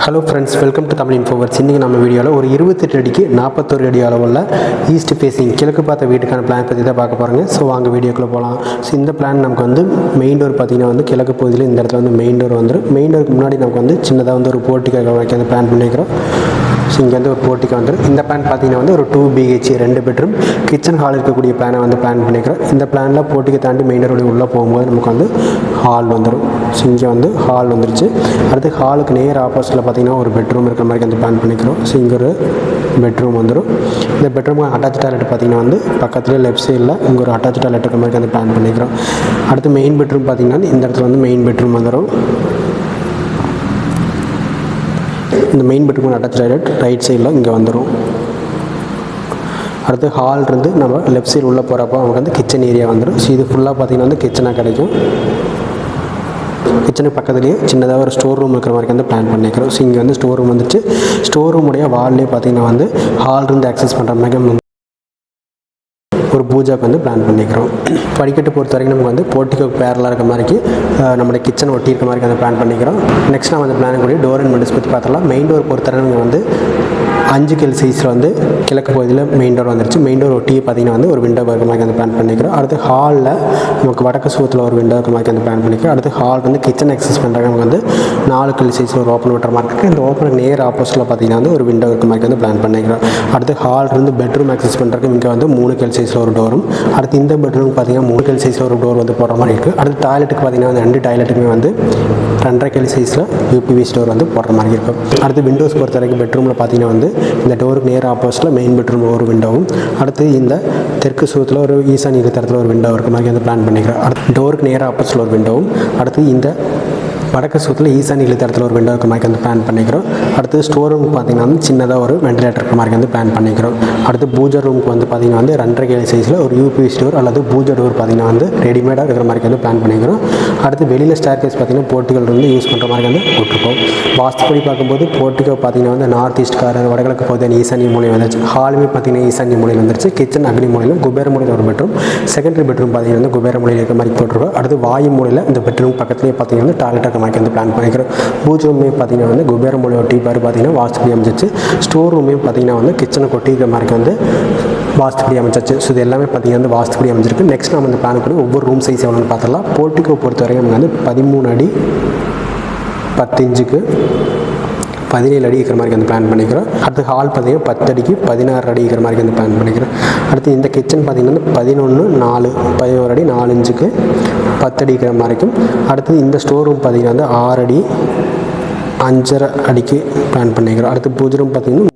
Hello friends welcome to Tamil Infoverse இன்றைக்கி நம்ம வீடியோவில் ஒரு இருபத்தெட்டு அடிக்கு நாற்பத்தொரு அடி அளவுள்ள ஈஸ்ட் ஃபேஸிங் கிழக்கு பார்த்த வீட்டுக்கான பிளான் பற்றி தான் பார்க்க போகிறாங்க ஸோ வாங்க வீடியோக்குள்ளே போகலாம் ஸோ இந்த பிளான் நமக்கு வந்து மெயின் டோர் பார்த்தீங்கன்னா வந்து கிழக்கு பகுதியில் இந்த இடத்துல வந்து மெயின் டோர் வந்துடும் மெயின் டோருக்கு முன்னாடி நமக்கு வந்து சின்னதாக வந்து ஒரு போட்டிக்காக வைக்க பிளான் பண்ணிக்கிறோம் ஸோ இங்கே வந்து ஒரு போர்ட்டிக்கு வந்துடும் இந்த பிளான் பார்த்தீங்கன்னா வந்து ஒரு டூ பிஹெச் ரெண்டு பெட்ரூம் கிச்சன் ஹால் இருக்கக்கூடிய பிளானை வந்து பிளான் பண்ணிக்கிறோம் இந்த பிளானில் போர்ட்டிக்கு தாண்டி மெயின் டோர் உள்ளே போகும்போது நமக்கு வந்து ஹால் வந்துடும் ஸோ இங்கே வந்து ஹால் வந்துருச்சு. அடுத்து ஹாலுக்கு நேர் ஆப்போசிட்டில் பார்த்திங்கன்னா ஒரு பெட்ரூம் இருக்கிற மாதிரி வந்து பிளான் பண்ணிக்கிறோம். ஸோ இங்கே ஒரு பெட்ரூம் வந்துடும் இந்த பெட்ரூம் அட்டாச் டாய்லெட் பார்த்தீங்கன்னா வந்து பக்கத்துலேயே லெஃப்ட் சைடில் இங்கே ஒரு அட்டாச் டாய்லெட் இருக்கிற மாதிரி வந்து பிளான் பண்ணிக்கிறோம். அடுத்து மெயின் பெட்ரூம் பார்த்தீங்கன்னா இந்த இடத்துல வந்து மெயின் பெட்ரூம் வந்துடும் இந்த main bedroom attach toilet right சைடில் இங்கே வந்துடும் அடுத்து ஹால் இருந்து நம்ம லெஃப்ட் சைடு உள்ளே போகிறப்போ நமக்கு வந்து கிச்சன் ஏரியா வந்துடும் ஸோ இது ஃபுல்லாக பார்த்தீங்கன்னா வந்து கிச்சனாக கிடைக்கும். கிச்சனுக்கு பக்கத்துலேயே சின்னதாக ஒரு ஸ்டோர் ரூம் இருக்கிற மாதிரி வந்து பிளான் பண்ணிக்கிறோம். ஸோ இங்கே வந்து ஸ்டோர் ரூம் வந்துச்சு ஸ்டோர் ரூமுடைய வால்லே பார்த்தீங்கன்னா வந்து ஹால் இருந்து ஆக்சஸ் பண்ணுற மாதிரி ஒரு பூஜாக்கு வந்து பிளான் பண்ணிக்கிறோம். படிக்கட்டு பொறுத்த வரைக்கும் நமக்கு வந்து போர்ட்டிகோ பேரலாக இருக்க மாதிரிக்கு அஹ், நம்மளுடைய கிச்சன் ஒட்டி இருக்க மாதிரி வந்து பிளான் பண்ணிக்கிறோம். நெக்ஸ்ட் நம்ம வந்து பிளான் கூடிய டோர் அண்ட் விண்டோஸ் பற்றி பார்த்தலாம் மெயின் டோர் பொறுத்த வரைக்கும் வந்து அஞ்சு கெல் சைஸில் வந்து கிழக்கு பகுதியில் மெயின் டோர் வந்துருச்சு. மெயின் டோர் ஒட்டி பார்த்தீங்கன்னா வந்து ஒரு விண்டோ இருக்கிற மாதிரி வந்து பிளான் பண்ணிக்கிறோம். அடுத்து ஹாலில் நமக்கு வடக்கு சுவத்தில் ஒரு விண்டோ இருக்கிற மாதிரி வந்து பிளான் பண்ணிக்கிறோம். அடுத்து ஹால் வந்து கிச்சன் எக்ஸஸ் பண்ணுறாங்க நமக்கு வந்து நாலு கெல் சைஸில் ஒரு ஓப்பன் விட்டுற மாதிரி இருக்குது இந்த ஓப்பனுக்கு நேர் ஆப்போசிட்டில் பார்த்தீங்கன்னா வந்து ஒரு விண்டோ இருக்கிற மாதிரி வந்து பிளான் பண்ணிக்கிறோம். அடுத்து ஹால் இருந்து பெட்ரூம் ஆக்சஸ் பண்ணுறதுக்கு இங்கே வந்து மூணு கெல் சைஸில் ஒரு டோரும் அடுத்து இந்த பெட்ரூம் பார்த்தீங்கன்னா மூணு கெல் சைஸில் ஒரு டோர் வந்து போடுற மாதிரி இருக்குது அடுத்து டாய்லெட்டுக்கு பார்த்தீங்கன்னா வந்து ரெண்டு டாய்லெட்டுக்குமே வந்து ரெண்டரை கெல் சைஸில் யூபிவி ஸ்டோர் வந்து போடுற மாதிரி இருக்கும். அடுத்து விண்டோஸ் பொறுத்த வரைக்கும் பெட்ரூமில் பார்த்தீங்கன்னா வந்து இந்த டோருக்கு நேர் ஆப்போசிட்டில் மெயின் பெட்ரூம் ஒரு விண்டோவும் அடுத்து இந்த தெற்கு சுவத்தில் ஒரு ஈசானி தரத்தில் ஒரு விண்டோ இருக்க. மாதிரி வந்து பிளான் பண்ணிக்கிறேன் அடுத்து டோருக்கு நேர் ஆப்போசிட்டில் ஒரு விண்டோவும் அடுத்து இந்த வடக்கு சுவத்தில் ஈசானி இழுத்தரத்தில் ஒரு விண்டோ இருக்க மாதிரி வந்து பிளான் பண்ணிக்கிறோம். அடுத்து ஸ்டோர் ரூம் பார்த்தீங்கன்னா வந்து சின்னதாக ஒரு வெண்டிலேட்டர் இருக்க மாதிரி வந்து பிளான் பண்ணிக்கிறோம். அடுத்து பூஜை ரூமுக்கு வந்து பார்த்தீங்கன்னா வந்து ரெண்டரை கேலி சைஸில் ஒரு யூபி டோர் அல்லது பூஜை டோர் பார்த்தீங்கன்னா வந்து ரெடிமேடாக இருக்கிற மாதிரி வந்து பிளான் பண்ணிக்கிறோம். அடுத்து வெளியில் ஸ்டேர் கேஸ் பார்த்தீங்கன்னா போர்ட்டுகள் வந்து யூஸ் பண்ணுற மாதிரி வந்து போட்டிருக்கோம் வாஸ்துப்படி பார்க்கும்போது போர்ட்டிகோ பார்த்தீங்கன்னா வந்து நார்த் ஈஸ்ட் கார் வடகிழக்கு பகுதியான ஈசானிய மூலையில் வந்துருச்சு. ஹாலுமே பார்த்தீங்கன்னா ஈசானிய மூலையில் வந்துருச்சு. கிச்சன் அக்னி மூலையிலும் குபேர மூலையில் ஒரு பெட்ரூம் செகண்டரி பெட்ரூம் பார்த்தீங்கன்னா வந்து குபேர மூலையில் இருக்கிற மாதிரி போட்டிருக்கோம். அடுத்து வாயு மூலையில் இந்த பெட்ரூம் பக்கத்துலேயே பார்த்தீங்கன்னா வந்து டாய்லெட் இருக்கிற வந்து பிளான் பண்ணிக்கிறோம். பூஜ் ரூமே பார்த்தீங்கன்னா வந்து குபேர மூலையோட டீ பார் பார்த்தீங்கன்னா வாஸ்துபடி அமைச்சிச்சு ஸ்டோர் ரூமே பார்த்தீங்கன்னா வந்து கிச்சனை கொட்டி மாதிரி வந்து வாஸ்துபடி அமைச்சாச்சு ஸோ இது எல்லாமே பார்த்தீங்கன்னா வந்து வாஸ்துபடி அமைஞ்சிருக்கு. நெக்ஸ்ட் நம்ம இந்த பிளான் பண்ணி ஒவ்வொரு ரூம் சைஸ் எவ்வளோன்னு பார்த்தலாம் போர்ட்டிக்கோ பொறுத்த வரைக்கும் வந்து பதிமூணு அடி பத்து இன்ச்சுக்கு பதினேழு அடி இருக்கிற மாதிரி வந்து பிளான் பண்ணிக்கிறோம். அடுத்து ஹால் பார்த்தீங்கன்னா பத்து அடிக்கு பதினாறு அடி இருக்கிற மாதிரி வந்து பிளான் பண்ணிக்கிறோம். அடுத்து இந்த கிச்சன் பார்த்தீங்கன்னா வந்து பதினொன்று நாலு பதினோரு அடி நாலு இன்ச்சுக்கு பத்து அடி இருக்கிற மாதிரி இருக்கும். அடுத்து இந்த ஸ்டோர் ரூம் பார்த்தீங்கன்னா வந்து ஆறு அடி அஞ்சரை அடிக்கு பிளான் பண்ணிக்கிறோம். அடுத்து பூஜை ரூம் பார்த்தீங்கன்னா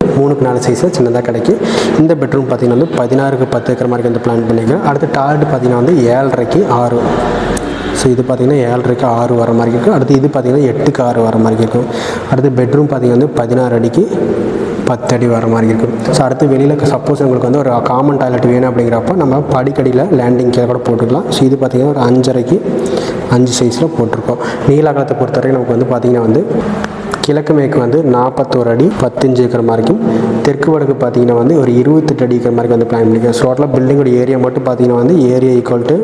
மூணுக்கு நாலு சைஸில் சின்னதாக கிடைக்கும். இந்த பெட்ரூம் பார்த்தீங்கன்னா வந்து பதினாறுக்கு பத்து இருக்கிற மாதிரி வந்து பிளான் பண்ணிக்கிறோம். அடுத்து டாய்லெட் பார்த்தீங்கன்னா வந்து ஏழரைக்கு ஆறு. ஸோ இது பார்த்தீங்கன்னா ஏழரைக்கு ஆறு வர மாதிரி இருக்கும். அடுத்து இது பார்த்தீங்கன்னா எட்டுக்கு ஆறு வர மாதிரி இருக்கும். அடுத்து பெட்ரூம் பார்த்தீங்கன்னா வந்து பதினாறு அடிக்கு பத்து அடி வர மாதிரி இருக்கும். ஸோ அடுத்து வெளியில் சப்போஸ் உங்களுக்கு வந்து ஒரு காமன் டாய்லெட் வேணும் அப்படிங்கிறப்ப நம்ம படிக்கடியில் லேண்டிங் கீழே கூட போட்டுக்கலாம். ஸோ இது பார்த்திங்கன்னா ஒரு அஞ்சரைக்கு அஞ்சு சைஸில் போட்டிருக்கோம். நீலாகலத்தை பொறுத்தவரைக்கும் நமக்கு வந்து பார்த்திங்கன்னா வந்து கிழக்கு மேற்கு வந்து நாற்பத்தோரு அடி பத்தஞ்சு இருக்கிற மாதிரி இருக்கும். தெற்கு வடக்கு பார்த்தீங்கன்னா வந்து ஒரு இருபத்தெட்டு அடி இருக்கிற மாதிரி வந்து பிளான் பண்ணிக்கலாம். ஸோ டோட்டலாக பில்டிங்கோட ஏரியா மட்டும் பார்த்தீங்கன்னா வந்து ஏரியா ஈக்குவல் டு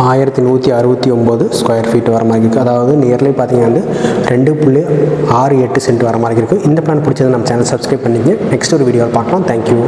ஆயிரத்தி நூற்றி அறுபத்தி ஒம்பது ஸ்கொயர் ஃபீட் வர மாதிரி இருக்குது அதாவது நியர்லி பார்த்தீங்கன்னா வந்து ரெண்டு புள்ளி ஆறு எட்டு சென்ட் வர மாதிரி இருக்குது இந்த பிளான் பிடிச்சது நம்ம சேனல் சப்ஸ்கிரைப் பண்ணிங்க நெக்ஸ்ட் ஒரு வீடியோவில் பார்க்கலாம். தேங்க்யூ